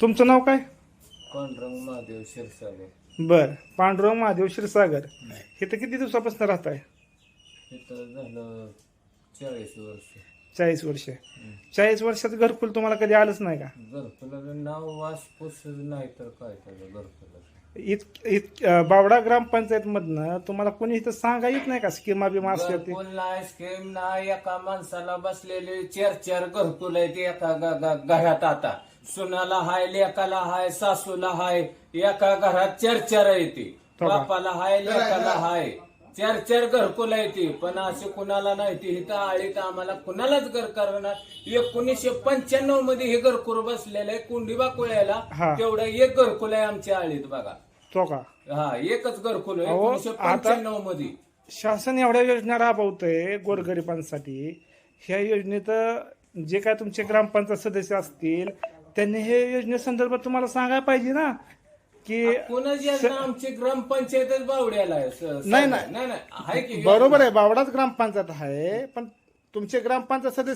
तुमचं नाव काय? पांडुरंग महादेव शिरसागर बर. पांडुरंग महादेव क्षीरसागर. हे तर किती दिवसापासून राहत आहे इथं झालं चाळीस वर्ष. चाळीस वर्ष. चाळीस वर्षात घरकुल तुम्हाला कधी आलंच नाही का? घरकुलाचं नाव नाही तर काय त्याचं घरकुलाचं? इत इत अं, बावडा ग्रामपंचायत मधनं तुम्हाला कोणी इथं सांगा येत नाही का? स्कीमा बिमा असल्या ते घरकुल नाही स्कीम नाही. एका माणसाला बसलेले चार चार घरकुल आहेत एका ग- ग- घरात आता. सुनाला हाय लेकाला हाय सासूला हाय एका घरात चार चार आहे ती. हो का? बापाला हाय लेकाला हाय. चार चार घरकुल आहे ती पण असे कुणाला नाही ती. इथं आळीत आम्हाला कुणालाच घर करणार. एकोणीसशे पंच्याण्णवमध्ये हे घरकुल बसलेलं आहे कुंडीबा कुळ्याला. तेवढं एक घरकुल आहे आमच्या आळीत बघा. तो का? हा एकच घरकुल आहे अहो, एकोणीसशे आता- पंच्याण्णवमध्ये. शासन एवढ्या योजना राबवतंय गोरगरिबांसाठी. ह्या योजनेत जे काय तुमचे ग्रामपंचायत सदस्य असतील त्यांनी हे योजनेसंदर्भात तुम्हाला सांगायला पाहिजे ना की कोणाची आता आमची ग्रामपंचायतच बावड्याला आहे स- नाही, नाही. नाही आहे की बरोबर आहे बावडाच ग्रामपंचायत आहे पण तुमचे ग्रामपंचायत सदस्य